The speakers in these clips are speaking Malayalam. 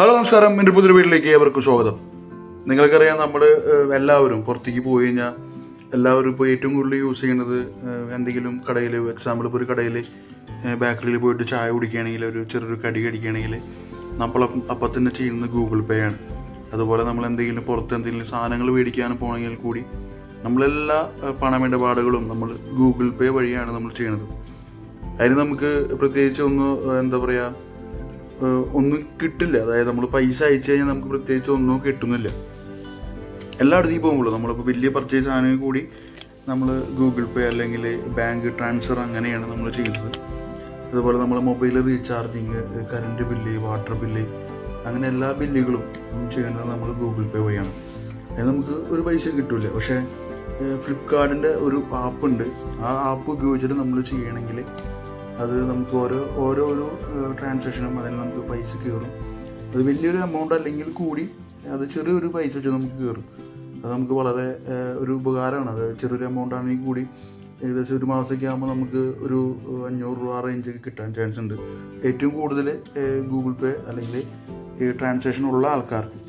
ഹലോ നമസ്കാരം. എന്റെ പുതിയൊരു വീട്ടിലേക്ക് ഏവർക്കും സ്വാഗതം. നിങ്ങൾക്കറിയാം നമ്മൾ എല്ലാവരും പുറത്തേക്ക് പോയി കഴിഞ്ഞാൽ എല്ലാവരും ഇപ്പോൾ ഏറ്റവും കൂടുതൽ യൂസ് ചെയ്യുന്നത് എന്തെങ്കിലും കടയിൽ എക്സാമ്പിൾ ഇപ്പോൾ ഒരു കടയിൽ ബേക്കറിയിൽ പോയിട്ട് ചായ കുടിക്കുകയാണെങ്കിൽ ഒരു ചെറിയൊരു കടി കടിക്കുകയാണെങ്കിൽ നമ്മൾ അപ്പം തന്നെ ചെയ്യുന്നത് ഗൂഗിൾ പേ ആണ്. അതുപോലെ നമ്മൾ എന്തെങ്കിലും പുറത്ത് എന്തെങ്കിലും സാധനങ്ങൾ മേടിക്കാൻ പോകണമെങ്കിൽ കൂടി നമ്മളെല്ലാ പണമിടപാടുകളും നമ്മൾ ഗൂഗിൾ പേ വഴിയാണ് നമ്മൾ ചെയ്യുന്നത്. അതിന് നമുക്ക് പ്രത്യേകിച്ച് ഒന്ന് എന്താ പറയുക ഒന്നും കിട്ടില്ല. അതായത് നമ്മൾ പൈസ അയച്ചു കഴിഞ്ഞാൽ നമുക്ക് പ്രത്യേകിച്ച് ഒന്നും കിട്ടുന്നില്ല. എല്ലായിടത്തും ഈ പോകുമ്പോൾ നമ്മളിപ്പോൾ വലിയ പർച്ചേസ് ആണെങ്കിൽ കൂടി നമ്മൾ ഗൂഗിൾ പേ അല്ലെങ്കിൽ ബാങ്ക് ട്രാൻസ്ഫർ അങ്ങനെയാണ് നമ്മൾ ചെയ്യുന്നത്. അതുപോലെ നമ്മൾ mobile recharging current bill water bill അങ്ങനെ എല്ലാ ബില്ലുകളും ചെയ്യുന്നത് നമ്മൾ ഗൂഗിൾ പേ വഴിയാണ്. അത് നമുക്ക് ഒരു പൈസ കിട്ടില്ല പക്ഷേ ഫ്ലിപ്കാർട്ടിന്റെ ഒരു ആപ്പ് ഉണ്ട്. ആ ആപ്പ് ഉപയോഗിച്ചിട്ട് നമ്മൾ ചെയ്യണമെങ്കിൽ അത് നമുക്ക് ഓരോ ഓരോരോ ട്രാൻസാക്ഷനും അതിന് നമുക്ക് പൈസ കയറും. അത് വലിയൊരു എമൗണ്ട് അല്ലെങ്കിൽ കൂടി അത് ചെറിയൊരു പൈസ വെച്ച് നമുക്ക് കയറും. അത് നമുക്ക് വളരെ ഒരു ഉപകാരമാണ്. അത് ചെറിയൊരു എമൗണ്ട് ആണെങ്കിൽ കൂടി ഏകദേശം ഒരു മാസമൊക്കെ ആകുമ്പോൾ നമുക്ക് ഒരു അഞ്ഞൂറ് രൂപ റേഞ്ചൊക്കെ കിട്ടാൻ ചാൻസ് ഉണ്ട്. ഏറ്റവും കൂടുതൽ ഗൂഗിൾ പേ അല്ലെങ്കിൽ ഈ ട്രാൻസാക്ഷൻ ഉള്ള ആൾക്കാർക്ക്.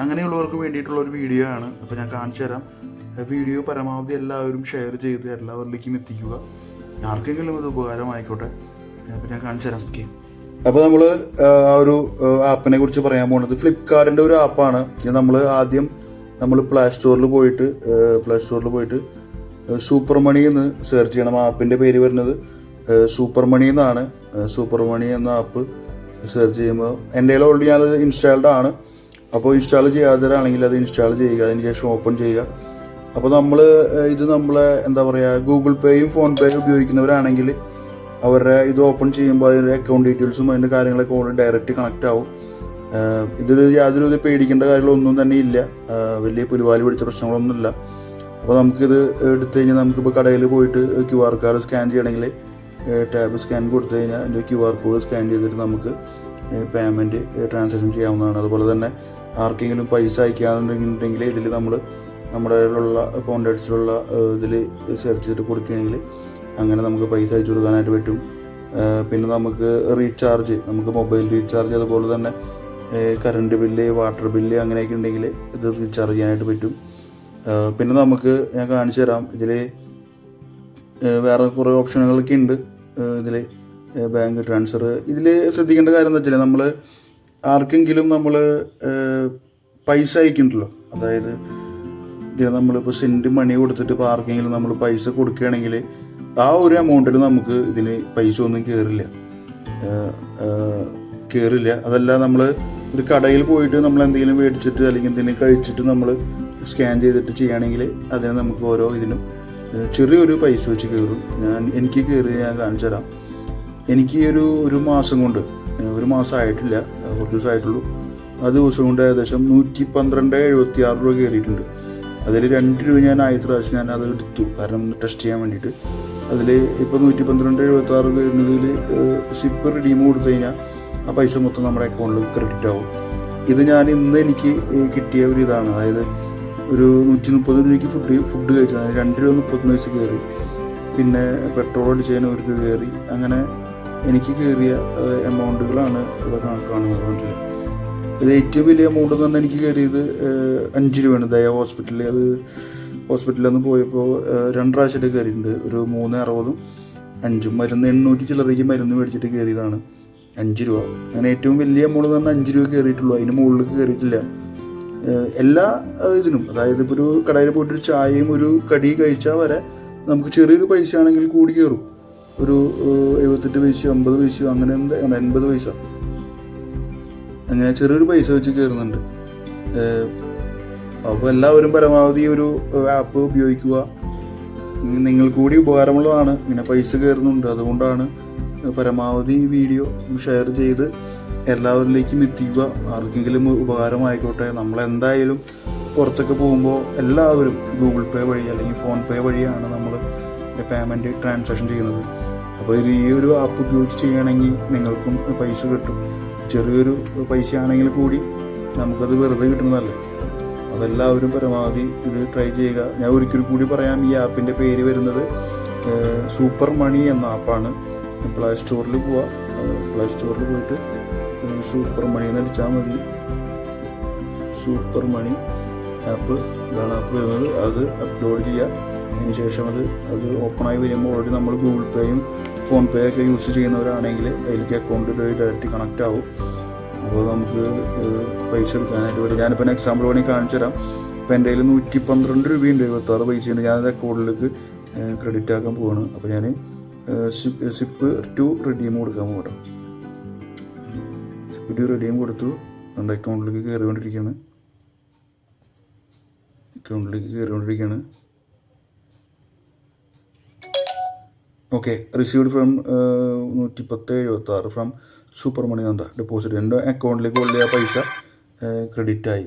അങ്ങനെയുള്ളവർക്ക് വേണ്ടിയിട്ടുള്ള ഒരു വീഡിയോ ആണ്. അപ്പോൾ ഞാൻ കാണിച്ചു തരാം വീഡിയോ പരമാവധി എല്ലാവരും ഷെയർ ചെയ്ത് എല്ലാവരിലേക്കും എത്തിക്കുക. ആർക്കെങ്കിലും അത് ഉപകാരമായിക്കോട്ടെ? അപ്പം ഞാൻ കാണിച്ചു തരാം. ഓക്കെ അപ്പോൾ നമ്മൾ ആ ഒരു ആപ്പിനെ കുറിച്ച് പറയാൻ പോകുന്നത് ഫ്ലിപ്കാർട്ടിന്റെ ഒരു ആപ്പാണ്. നമ്മൾ ആദ്യം നമ്മൾ പ്ലേ സ്റ്റോറിൽ പോയിട്ട് പ്ലേ സ്റ്റോറിൽ പോയിട്ട് സൂപ്പർ മണി എന്ന് സെർച്ച് ചെയ്യണം. ആപ്പിന്റെ പേര് വരുന്നത് സൂപ്പർ മണി എന്നാണ്. സൂപ്പർ മണി എന്ന ആപ്പ് സെർച്ച് ചെയ്യുമ്പോൾ എന്റെ കയ്യിൽ ഓൾറെഡി ഞാനത് ഇൻസ്റ്റാൾഡ് ആണ്. അപ്പോൾ ഇൻസ്റ്റാൾ ചെയ്യാതെ ആണെങ്കിൽ അത് ഇൻസ്റ്റാൾ ചെയ്യുക. അതിന് ശേഷം ഓപ്പൺ ചെയ്യുക. അപ്പോൾ നമ്മൾ ഇത് നമ്മളെ എന്താ പറയുക ഗൂഗിൾ പേയും ഫോൺ പേയും ഉപയോഗിക്കുന്നവരാണെങ്കിൽ അവരുടെ ഇത് ഓപ്പൺ ചെയ്യുമ്പോൾ അതിന്റെ അക്കൗണ്ട് ഡീറ്റെയിൽസും അതിന്റെ കാര്യങ്ങളൊക്കെ ഓൾറെഡി ഡയറക്റ്റ് കണക്റ്റ് ആവും. ഇതിൽ യാതൊരു ഇത് പേടിക്കേണ്ട കാര്യങ്ങളൊന്നും തന്നെ ഇല്ല. വലിയ പുലിവാലി പിടിച്ച പ്രശ്നങ്ങളൊന്നുമില്ല. അപ്പോൾ നമുക്കിത് എടുത്തു കഴിഞ്ഞാൽ നമുക്കിപ്പോൾ കടയിൽ പോയിട്ട് ക്യു ആർ കാർഡ് സ്കാൻ ചെയ്യണമെങ്കിൽ ടാബ് സ്കാൻ കൊടുത്തു കഴിഞ്ഞാൽ അതിന്റെ ക്യു ആർ കോഡ് സ്കാൻ ചെയ്തിട്ട് നമുക്ക് പേയ്മെന്റ് ട്രാൻസാക്ഷൻ ചെയ്യാവുന്നതാണ്. അതുപോലെ തന്നെ ആർക്കെങ്കിലും പൈസ അയക്കാന്നുണ്ടെങ്കിൽ ഇതിൽ നമ്മൾ നമ്മുടെ കയ്യിലുള്ള കോണ്ടാക്ട്സിലുള്ള ഇതിൽ സെർച്ച് ചെയ്തിട്ട് കൊടുക്കുകയാണെങ്കിൽ അങ്ങനെ നമുക്ക് പൈസ അയച്ചു കൊടുക്കാനായിട്ട് പറ്റും. പിന്നെ നമുക്ക് റീചാർജ് നമുക്ക് മൊബൈൽ റീചാർജ് അതുപോലെ തന്നെ കറണ്ട് ബില്ല് വാട്ടർ ബില്ല് അങ്ങനെയൊക്കെ ഉണ്ടെങ്കിൽ ഇത് റീചാർജ് ചെയ്യാനായിട്ട് പറ്റും. പിന്നെ നമുക്ക് ഞാൻ കാണിച്ചു തരാം. ഇതിൽ വേറെ കുറേ ഓപ്ഷനുകളൊക്കെ ഉണ്ട്. ഇതിൽ ബാങ്ക് ട്രാൻസ്ഫർ ഇതിൽ ശ്രദ്ധിക്കേണ്ട കാര്യം എന്താ വെച്ചാൽ നമ്മൾ ആർക്കെങ്കിലും നമ്മൾ പൈസ അയക്കുന്നുണ്ടല്ലോ. അതായത് നമ്മളിപ്പോൾ സെന്റ് മണി കൊടുത്തിട്ട് പാർക്കിങ്ങിൽ നമ്മൾ പൈസ കൊടുക്കുകയാണെങ്കിൽ ആ ഒരു എമൗണ്ടിൽ നമുക്ക് ഇതിന് പൈസ ഒന്നും കയറില്ല കയറില്ല അതല്ല നമ്മൾ ഒരു കടയിൽ പോയിട്ട് നമ്മൾ എന്തെങ്കിലും മേടിച്ചിട്ട് അല്ലെങ്കിൽ എന്തെങ്കിലും കഴിച്ചിട്ട് നമ്മൾ സ്കാൻ ചെയ്തിട്ട് ചെയ്യുകയാണെങ്കിൽ അതിന് നമുക്ക് ഓരോ ഇതിനും ചെറിയൊരു പൈസ വെച്ച് കയറും ഞാൻ എനിക്ക് കയറി ഞാൻ കാണിച്ചു തരാം. എനിക്ക് ഒരു ഒരു മാസം കൊണ്ട് ഒരു മാസം ആയിട്ടില്ല. കുറച്ച് ദിവസമായിട്ടുള്ളൂ. ആ ദിവസം കൊണ്ട് ഏകദേശം നൂറ്റി പന്ത്രണ്ട് എഴുപത്തി ആറ് രൂപ കയറിയിട്ടുണ്ട് അതിൽ രണ്ട് രൂപ ഞാൻ ആദ്യത്തെ പ്രാവശ്യം ഞാൻ അത് എടുത്തു. കാരണം ടെസ്റ്റ് ചെയ്യാൻ വേണ്ടിയിട്ട്. അതിൽ ഇപ്പോൾ നൂറ്റി പന്ത്രണ്ട് എഴുപത്തി ആറ് വരുന്നതിൽ സിപ്പ് റിഡീം കൊടുത്തു കഴിഞ്ഞാൽ ആ പൈസ മൊത്തം നമ്മുടെ അക്കൗണ്ടിൽ ക്രെഡിറ്റ് ആവും. ഇത് ഞാൻ ഇന്ന് എനിക്ക് കിട്ടിയ ഒരു ഇതാണ്. അതായത് ഒരു നൂറ്റി മുപ്പത് രൂപയ്ക്ക് ഫുഡ് ഫുഡ് കഴിച്ചത് രണ്ട് രൂപ മുപ്പത്തൊന്ന് വയസ്സ് കയറി. പിന്നെ പെട്രോൾ അടിച്ചതിന് ഒരു രൂപ കയറി. അങ്ങനെ എനിക്ക് കയറിയ എമൗണ്ടുകളാണ് ഇവിടെ കാണുന്നത്. കണ്ടില്ലേ ഇത് ഏറ്റവും വലിയ എമൗണ്ട് എന്ന് പറഞ്ഞാൽ എനിക്ക് കയറിയത് അഞ്ച് രൂപയാണ്. ദയ ഹോസ്പിറ്റലിൽ അത് ഹോസ്പിറ്റലിൽ നിന്ന് പോയപ്പോൾ രണ്ട് പ്രാവശ്യമായിട്ട് കയറിയിട്ടുണ്ട്. ഒരു മൂന്ന് അറുപതും അഞ്ചും മരുന്ന് എണ്ണൂറ്റി ചില്ലറയ്ക്ക് മരുന്ന് മേടിച്ചിട്ട് കയറിയതാണ്. അഞ്ച് രൂപ. അങ്ങനെ ഏറ്റവും വലിയ എമൗണ്ട് എന്ന് പറഞ്ഞാൽ അഞ്ച് രൂപ കയറിയിട്ടുള്ളൂ. അതിന് മുകളിൽ കയറിയിട്ടില്ല. എല്ലാ ഇതിനും അതായത് ഇപ്പോൾ ഒരു കടയിൽ പോയിട്ട് ഒരു ചായയും ഒരു കടി കഴിച്ചാൽ വരെ നമുക്ക് ചെറിയൊരു പൈസ ആണെങ്കിൽ കൂടി കയറും. ഒരു എഴുപത്തെട്ട് പൈസയോ അമ്പത് പൈസയോ അങ്ങനെ എന്താ എൺപത് പൈസ. അങ്ങനെ ചെറിയൊരു പൈസ വെച്ച് കയറുന്നുണ്ട് അപ്പോൾ എല്ലാവരും പരമാവധി ഒരു ആപ്പ് ഉപയോഗിക്കുക. നിങ്ങൾ കൂടി ഉപകാരമുള്ളതാണ്. ഇങ്ങനെ പൈസ കയറുന്നുണ്ട് അതുകൊണ്ടാണ് പരമാവധി വീഡിയോ ഷെയർ ചെയ്ത് എല്ലാവരിലേക്കും എത്തിക്കുക. ആർക്കെങ്കിലും ഉപകാരമായിക്കോട്ടെ. നമ്മളെന്തായാലും പുറത്തൊക്കെ പോകുമ്പോൾ എല്ലാവരും ഗൂഗിൾ പേ വഴി അല്ലെങ്കിൽ ഫോൺ പേ വഴിയാണ് നമ്മൾ പേയ്മെന്റ് ട്രാൻസാക്ഷൻ ചെയ്യുന്നത്. അപ്പോൾ ഈ ഒരു ആപ്പ് ഉപയോഗിച്ച് ചെയ്യുകയാണെങ്കിൽ നിങ്ങൾക്കും പൈസ കിട്ടും. ചെറിയൊരു പൈസ ആണെങ്കിൽ കൂടി നമുക്കത് വെറുതെ കിട്ടുന്നതല്ലേ? അതെല്ലാവരും പരമാവധി ഇത് ട്രൈ ചെയ്യുക. ഞാൻ ഒരിക്കൽ കൂടി പറയാം ഈ ആപ്പിന്റെ പേര് വരുന്നത് സൂപ്പർ മണി എന്ന ആപ്പാണ് പ്ലേ സ്റ്റോറിൽ പോവാം. പ്ലേ സ്റ്റോറിൽ പോയിട്ട് സൂപ്പർ മണി എന്ന് അടിച്ചാൽ മതി. സൂപ്പർ മണി ആപ്പ് ഇതാണ് ആപ്പ് വരുന്നത്. അത് അപ്ലോഡ് ചെയ്യുക. അതിനുശേഷം അത് അത് ഓപ്പണായി വരുമ്പോൾ ഓൾറെഡി നമ്മൾ ഗൂഗിൾ പേയും ഫോൺ പേ ഒക്കെ യൂസ് ചെയ്യുന്നവരാണെങ്കിൽ അതിലേക്ക് അക്കൗണ്ടിലായി ഡയറക്റ്റ് കണക്റ്റ് ആവും. അപ്പോൾ നമുക്ക് പൈസ എടുക്കാനായിട്ട് വരും ഞാനിപ്പോൾ എക്സാമ്പിൾ വേണമെങ്കിൽ കാണിച്ചു തരാം ഇപ്പം എന്റെ കയ്യിൽ നൂറ്റി പന്ത്രണ്ട് രൂപയുണ്ട് എഴുപത്താറ് പൈസയുണ്ട്. ഞാനത് അക്കൗണ്ടിലേക്ക് ക്രെഡിറ്റ് ആക്കാൻ പോവാണ്. അപ്പോൾ ഞാൻ സിപ്പ് ടു റിഡീം കൊടുക്കാൻ പോകട്ടെ സിപ്പ് ടു റിഡീം കൊടുത്തു. എന്റെ അക്കൗണ്ടിലേക്ക് കയറിക്കൊണ്ടിരിക്കുകയാണ് അക്കൗണ്ടിലേക്ക് കയറിക്കൊണ്ടിരിക്കുകയാണ് ഓക്കെ റിസീവ്ഡ് ഫ്രം നൂറ്റി പത്ത് എഴുപത്തി ആറ് ഫ്രം സൂപ്പർ മണി എന്താ? ഡെപ്പോസിറ്റ് എന്റെ അക്കൗണ്ടിലേക്ക് ഉള്ള ആ പൈസ ക്രെഡിറ്റ് ആയി.